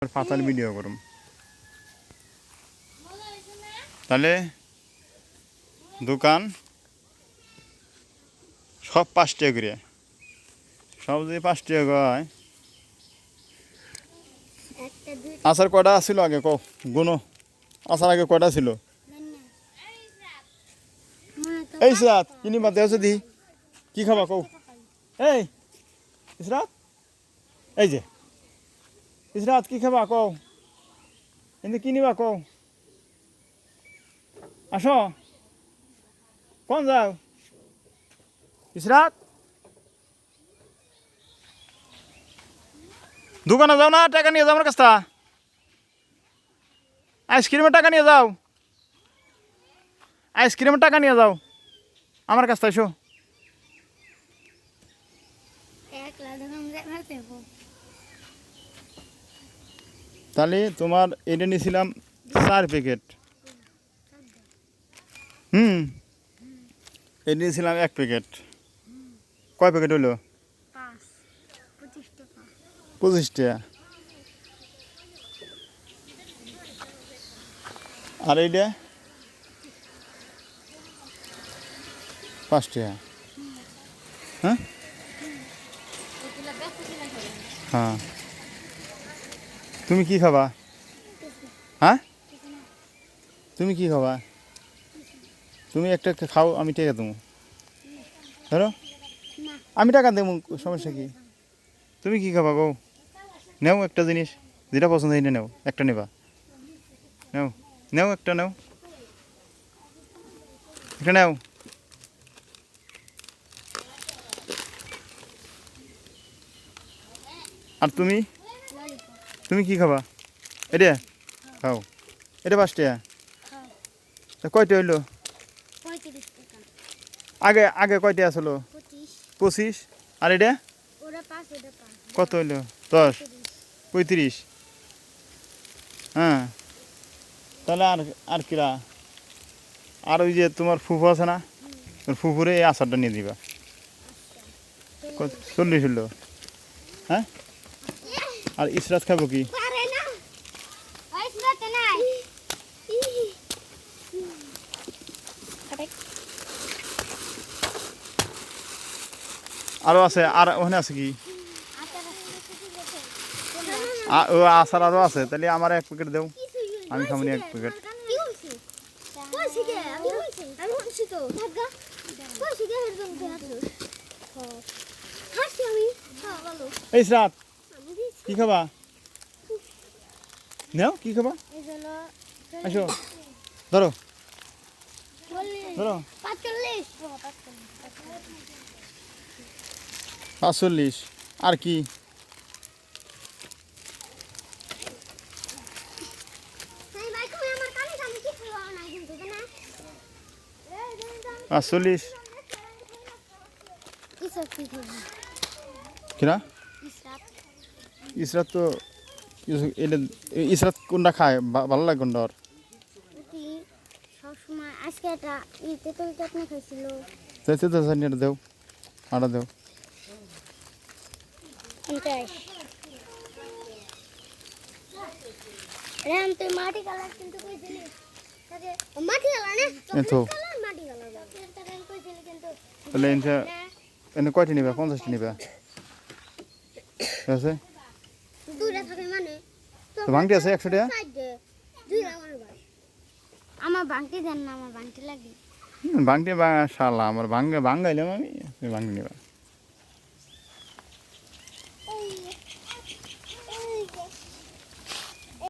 পাতাল ভিডিও করুম। তাহলে দোকান সব পাঁচ টাকা করে। সব যদি পাঁচ টাকা হয়। দুই আচার ছিল আগে কও, গুনো। আচার আগে কটা ছিল? এই সিরাত কিনি বাদ দেওয়া দি কি খাবা কও? এই, ইসরাত। এই যে। ইসরাত কি খাবা কও? কিন্তু কি নিবা আসো। কোন যাও? ইসরাত? দোকানে যাও না, টাকা নিয়ে যাও আমার কাছটা। আইসক্রিমের টাকা নিয়ে যাও। আইসক্রিমের টাকা নিয়ে যাও। আমার কাছটা, এসো। তাহলে তোমার এটা নিয়েছিলাম চার প্যাকেট হুম। এটা নিয়েছিলাম এক প্যাকেট কয় প্যাকেট হলো? পাঁচ। পঁচিশ টাকা পঁচিশ টাকা আর এইটা? পাঁচ টাকা হ্যাঁ হ্যাঁ। তুমি কি খাবা? হ্যাঁ? তুমি কি খাবা? তুমি একটা খাও, আমি টাকা দেবো। ধরো? আমি টাকা দেবো, সমস্যা কি? তুমি কি খাবা গো নেও একটা জিনিস, যেটা পছন্দ হয় নেও, একটা নেবা। নেও নেও একটা নেও। একটা নেও। আর তুমি? তুমি কি খাবা? এটা খাও। এটা পাঁচ টাকা কয়টা হইল? আগে আগে কয়টা আসলো? পঁচিশ। আর এটা কত হইল? দশ। পঁয়ত্রিশ। হ্যাঁ। তাহলে আর আর কিরা? আর ওই যে তোমার ফুফু আছে না? ফুফুরে এই আচারটা নিয়ে দিবা। চল্লিশ হলো হ্যাঁ? আর ইসরাত খাব কি? আরও আছে আর ওখানে আছে কি? ও আচার আরও আছে তাহলে আমার এক প্যাকেট দেও। আমি খাব এক প্যাকেট এই দিছি কি খাবা? নেও কি খাবা? আসো। ধরো। ধরো। পাঁচচল্লিশ। আর কি? পাঁচচল্লিশ? কিনা ইসরাত। তো এটা ইসরাত কোনটা খায়? ভালো লাগে কোনটা ওর? উঠি, সবসময়। আজকে একটা তেঁতুল চাটনি খাইছিল। চাইতে চাটনি এটা দেও আটা দেও। পঞ্চাশ রাম তুই মাটি কালার কিন্তু কইছিলি। তাকে মাটি কালার না? এই তো। চকলেট কালার মাটি কালার। তাকে কইছিলি কিন্তু। তাহলে এনে কয়টি নিবে? পঞ্চাশটি নিবে? ঠিক আছে? তো ভাঙটি আছে একশো টাকা? আমার ভাঙটি দেন না আমার ভাঙটি লাগে। ভাঙটি শালা আমার ভাঙ্গে ভাঙ্গাইলাম আমি। তুমি ভাঙটি নিবা।